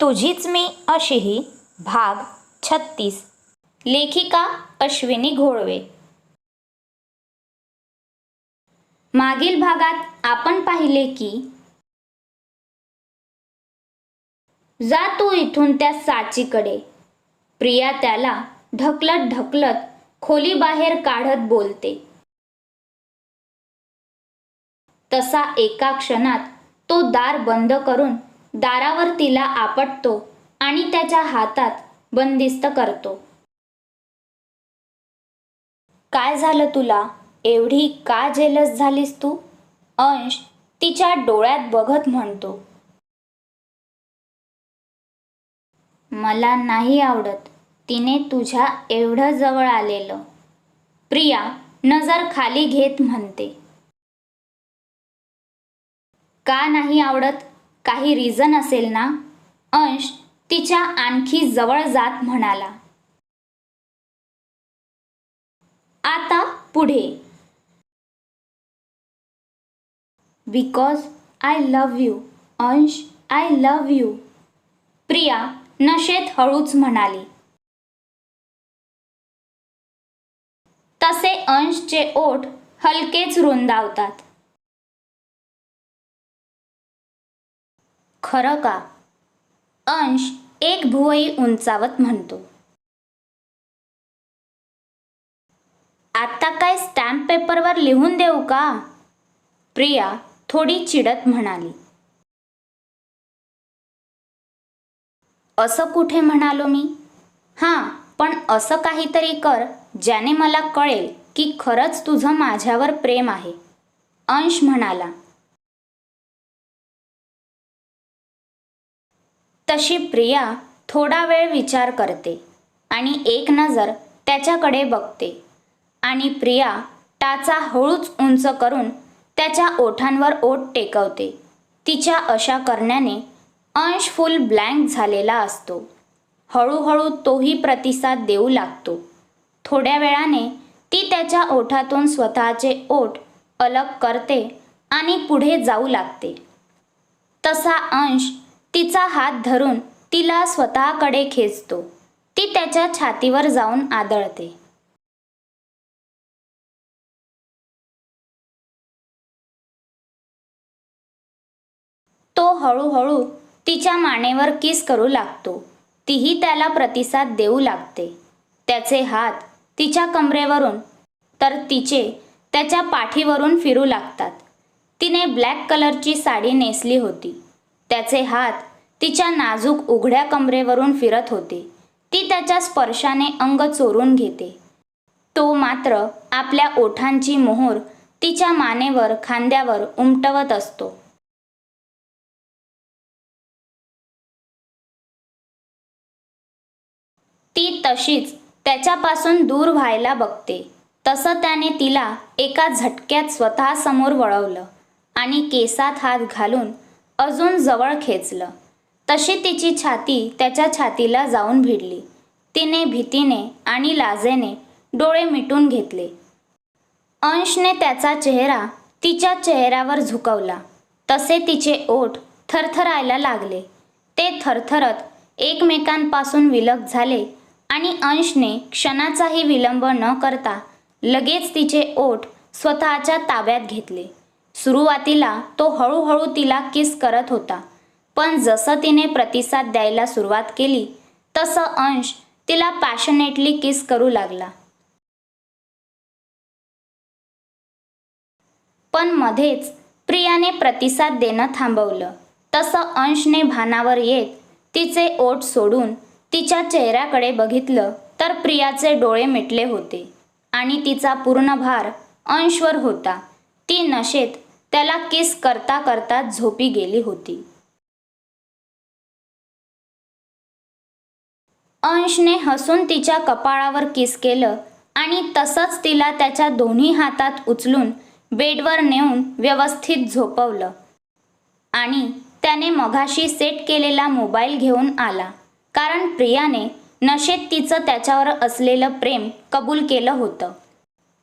तुझीच मी अशीही भाग छत्तीस. लेखिका अश्विनी घोळवे. मागील भागात आपण पाहिले की जा तू इथून त्या साचीकडे. प्रिया त्याला ढकलत ढकलत खोलीबाहेर काढत बोलते. तसा एका क्षणात तो दार बंद करून दारावर तिला आपटतो आणि त्याच्या हातात बंदिस्त करतो. काय झालं तुला? एवढी का जेलस झालीस तू? अंश तिच्या डोळ्यात बघत म्हणतो. मला नाही आवडत. तिने तुझ्या एवढं जवळ आलेलं. प्रिया नजर खाली घेत म्हणते. का नाही आवडत? काही रिझन असेल ना? अंश तिच्या आणखी जवळ जात म्हणाला. आता पुढे. Because I love you Ansh I love you Priya नशेत हळूच म्हणाली. तसे अंशचे ओठ हलकेच रुंदावतात. खरं का? अंश एक भुवई उंचावत म्हणतो. आता काय स्टॅम्प पेपरवर लिहून देऊ का? प्रिया थोडी चिडत म्हणाली. असं कुठे म्हणालो मी? हां पण असं काहीतरी कर ज्याने मला कळेल की खरंच तुझं माझ्यावर प्रेम आहे. अंश म्हणाला. तशी प्रिया थोडा वेळ विचार करते आणि एक नजर त्याच्याकडे बघते. आणि प्रिया टाचा हळूच उंच करून त्याच्या ओठांवर ओठ टेकवते. तिच्या अशा करण्याने अंश फुल ब्लँक झालेला असतो. हळूहळू तोही प्रतिसाद देऊ लागतो. थोड्या वेळाने ती त्याच्या ओठातून स्वतःचे ओठ अलग करते आणि पुढे जाऊ लागते. तसा अंश तिचा हात धरून तिला स्वतःकडे खेचतो. ती त्याच्या छातीवर जाऊन आदळते. तो हळूहळू तिच्या मानेवर किस करू लागतो. तीही त्याला प्रतिसाद देऊ लागते. त्याचे हात तिच्या कमरेवरून तर तिचे त्याच्या पाठीवरून फिरू लागतात. तिने ब्लॅक कलरची साडी नेसली होती. त्याचे हात तिच्या नाजूक उघड्या कमरेवरून फिरत होते. ती त्याच्या स्पर्शाने अंग चोरून घेते. तो मात्र आपल्या ओठांची मोहोर तिच्या मानेवर खांद्यावर उमटवत असतो. ती तशीच त्याच्यापासून दूर व्हायला बघते. तसं त्याने तिला एका झटक्यात स्वतःसमोर वळवलं आणि केसात हात घालून अजून जवळ खेचलं. तशी तिची छाती त्याच्या छातीला जाऊन भिडली. तिने भीतीने आणि लाजेने डोळे मिटून घेतले. अंशने त्याचा चेहरा तिच्या चेहऱ्यावर झुकवला. तसे तिचे ओठ थरथरायला लागले. ते थरथरत एकमेकांपासून विलग झाले आणि अंशने क्षणाचाही विलंब न करता लगेच तिचे ओठ स्वतःच्या ताब्यात घेतले. सुरुवातीला तो हळूहळू तिला किस करत होता. पण जसं तिने प्रतिसाद द्यायला सुरुवात केली तसं अंश तिला पॅशनेटली किस करू लागला. पण मध्येच प्रियाने प्रतिसाद देणं थांबवलं. तसं अंशने भानावर येत तिचे ओठ सोडून तिच्या चेहऱ्याकडे बघितलं तर प्रियाचे डोळे मिटले होते आणि तिचा पूर्ण भार अंशवर होता. ती नशेत त्याला किस करता करता झोपी गेली होती. अंशने हसून तिच्या कपाळावर किस केलं आणि तसंच तिला त्याच्या दोन्ही हातात उचलून बेडवर नेऊन व्यवस्थित झोपवलं. आणि त्याने मघाशी सेट केलेला मोबाईल घेऊन आला कारण प्रियाने नशेत तिचं त्याच्यावर असलेलं प्रेम कबूल केलं होतं.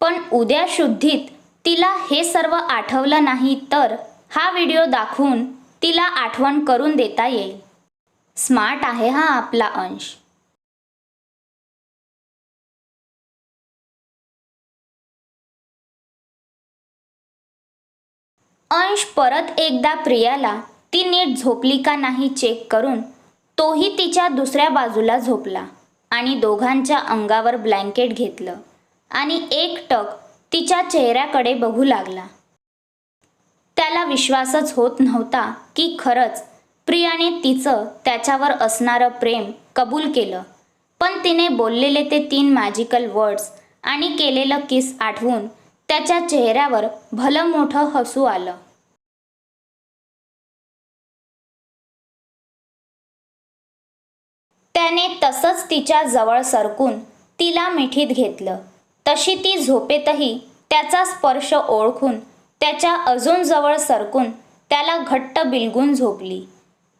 पण उद्या शुद्धीत तिला हे सर्व आठवलं नाही तर हा व्हिडिओ दाखवून तिला आठवण करून देता येईल. स्मार्ट आहे हा आपला अंश. अंश परत एकदा प्रियाला ती नीट झोपली का नाही चेक करून तोही तिच्या दुसऱ्या बाजूला झोपला आणि दोघांच्या अंगावर ब्लँकेट घेतलं आणि एक टक तिच्या चेहऱ्याकडे बघू लागला. त्याला विश्वासच होत नव्हता की खरंच प्रियाने तिचं त्याच्यावर असणारं प्रेम कबूल केलं. पण तिने बोललेले ते तीन मॅजिकल वर्ड्स आणि केलेलं किस आठवून त्याच्या चेहऱ्यावर भलं मोठं हसू आलं. त्याने तसंच तिच्या जवळ सरकून तिला मिठीत घेतलं. तशी ती झोपेतही त्याचा स्पर्श ओळखून त्याच्या अजून जवळ सरकून त्याला घट्ट बिलगून झोपली.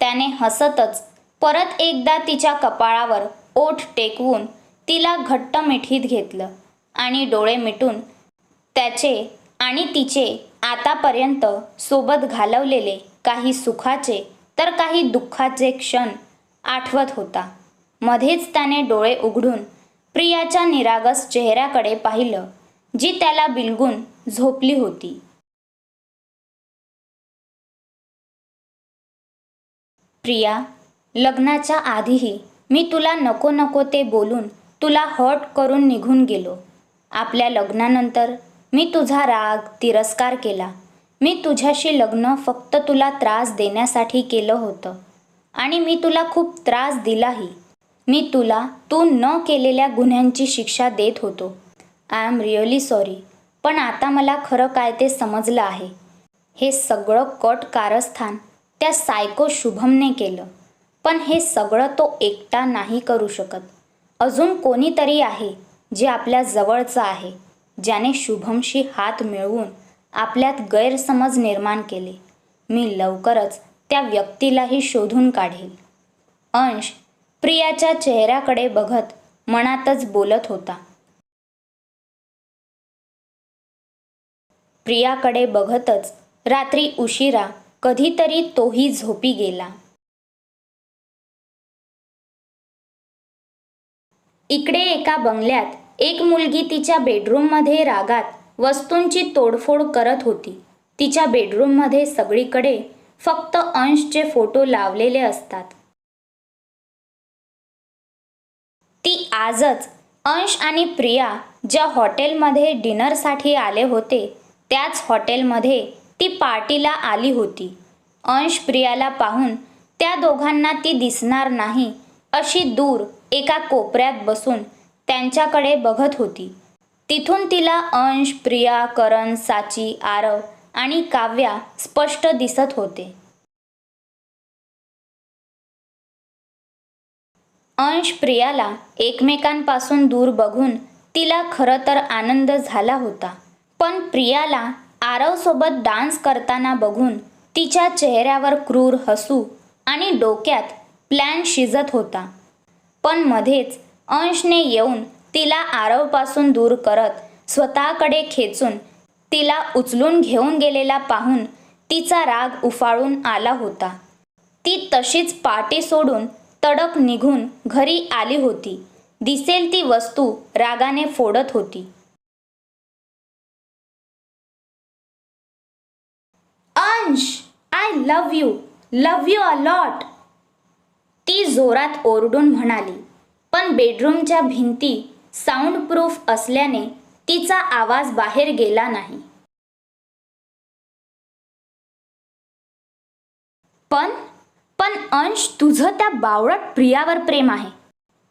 त्याने हसतच परत एकदा तिच्या कपाळावर ओठ टेकवून तिला घट्ट मिठीत घेतलं आणि डोळे मिटून त्याचे आणि तिचे आतापर्यंत सोबत घालवलेले काही सुखाचे तर काही दुःखाचे क्षण आठवत होता. मध्येच त्याने डोळे उघडून प्रियाच्या निरागस चेहऱ्याकडे पाहिलं जी त्याला बिलगून झोपली होती. प्रिया लग्नाच्या आधीही मी तुला नको नको ते बोलून तुला हॉट करून निघून गेलो. आपल्या लग्नानंतर मी तुझा राग तिरस्कार केला. मी तुझ्याशी लग्न फक्त तुला त्रास देण्यासाठी केलं होतं आणि मी तुला खूप त्रास दिलाही. मी तुला तू न केलेल्या गुन्ह्यांची शिक्षा देत होतो. आय एम रिअली सॉरी पण आता मला खरं काय ते समजलं आहे. हे सगळं कट कारस्थान त्या सायको शुभमने केलं. पण हे सगळं तो एकटा नाही करू शकत. अजून कोणीतरी आहे जे आपल्या जवळचं आहे ज्याने शुभमशी हात मिळवून आपल्यात गैरसमज निर्माण केले. मी लवकरच त्या व्यक्तीलाही शोधून काढेल. अंश प्रियाच्या चेहऱ्याकडे बघत मनातच बोलत होता. प्रियाकडे बघतच रात्री उशिरा कधीतरी तोही झोपी गेला. इकडे एका बंगल्यात एक मुलगी तिच्या बेडरूममध्ये रागात वस्तूंची तोडफोड करत होती. तिच्या बेडरूममध्ये सगळीकडे फक्त अंशचे फोटो लावलेले असतात. ती आजच अंश आणि प्रिया ज्या हॉटेलमध्ये डिनरसाठी आले होते त्याच हॉटेलमध्ये ती पार्टीला आली होती. अंश प्रियाला पाहून त्या दोघांना ती दिसणार नाही अशी दूर एका कोपऱ्यात बसून त्यांच्याकडे बघत होती. तिथून तिला अंश प्रिया करण साची आरव आणि काव्या स्पष्ट दिसत होते. अंश प्रियाला एकमेकांपासून दूर बघून तिला खरं तर आनंद झाला होता. पण प्रियाला आरवसोबत डान्स करताना बघून तिच्या चेहऱ्यावर क्रूर हसू आणि डोक्यात प्लॅन शिजत होता. पण मध्येच अंशने येऊन तिला आरवपासून दूर करत स्वतःकडे खेचून तिला उचलून घेऊन गेलेला पाहून तिचा राग उफाळून आला होता. ती तशीच पाटी सोडून तडक निघून घरी आली होती. दिसेल ती वस्तू रागाने फोडत होती. Ansh I love you love you a lot ती जोरात ओरडून म्हणाली. पण बेडरूमच्या भिंती साऊंड प्रूफ असल्याने तिचा आवाज बाहेर गेला नाही. पण पण अंश तुझं त्या बावळट प्रियावर प्रेम आहे.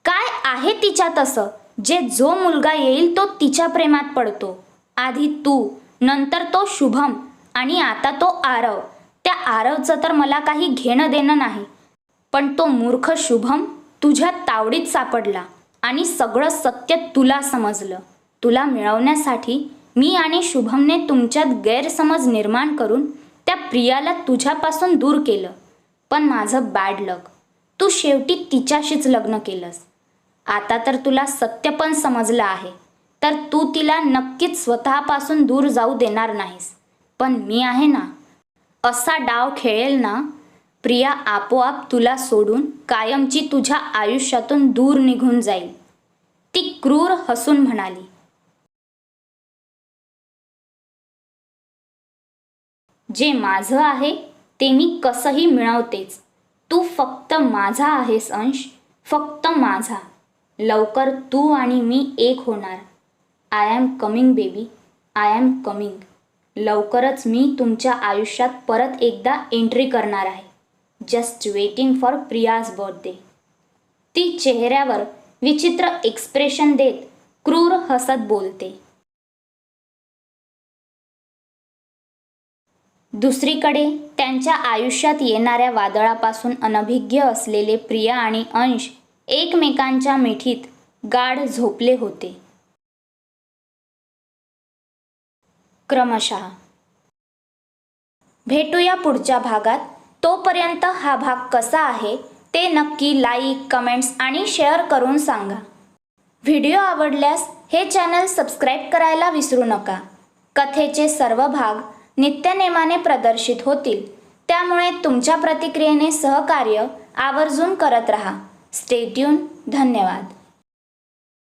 काय आहे तिच्या तसं? जे जो मुलगा येईल तो तिच्या प्रेमात पडतो. आधी तू नंतर तो शुभम आणि आता तो आरव. त्या आरवचं तर मला काही घेणं देणं नाही. पण तो मूर्ख शुभम तुझ्या तावडीत सापडला आणि सगळं सत्य तुला समजलं. तुला मिळवण्यासाठी मी आणि शुभमने तुमच्यात गैरसमज निर्माण करून त्या प्रियाला तुझ्यापासून दूर केलं. पण माझं बॅड लक तू शेवटी तिच्याशीच लग्न केलंस. आता तर तुला सत्य पण समजलं आहे. तर तू तिला नक्कीच स्वतःपासून दूर जाऊ देणार नाहीस. पण मी आहे ना असा डाव खेळेल ना प्रिया आपोआप तुला सोडून कायमची तुझ्या आयुष्यातून दूर निघून जाईल. ती क्रूर हसून म्हणाली. जे माझं आहे ते मी कसंही मिळवतेच. तू फक्त माझा आहेस अंश. फक्त माझा. लवकर तू आणि मी एक होणार. I am coming baby I am coming लवकरच मी तुमच्या आयुष्यात परत एकदा एंट्री करणार आहे. Just waiting for Priya's birthday ती चेहऱ्यावर विचित्र एक्सप्रेशन देत क्रूर हसत बोलते. दुसरीकडे त्यांच्या आयुष्यात येणाऱ्या वादळापासून अनभिज्ञ असलेले प्रिया आणि अंश एकमेकांच्या मिठीत गाढ झोपले होते. क्रमशः. भेटूया पुढच्या भागात. तोपर्यंत हा भाग कसा आहे ते नक्की लाईक कमेंट्स आणि शेअर करून सांगा. व्हिडिओ आवडल्यास हे चॅनल सबस्क्राईब करायला विसरू नका. कथेचे सर्व भाग नित्यनेमाने प्रदर्शित होतील. त्यामुळे तुमच्या प्रतिक्रियेने सहकार्य आवर्जून करत रहा. स्टेट्यून धन्यवाद.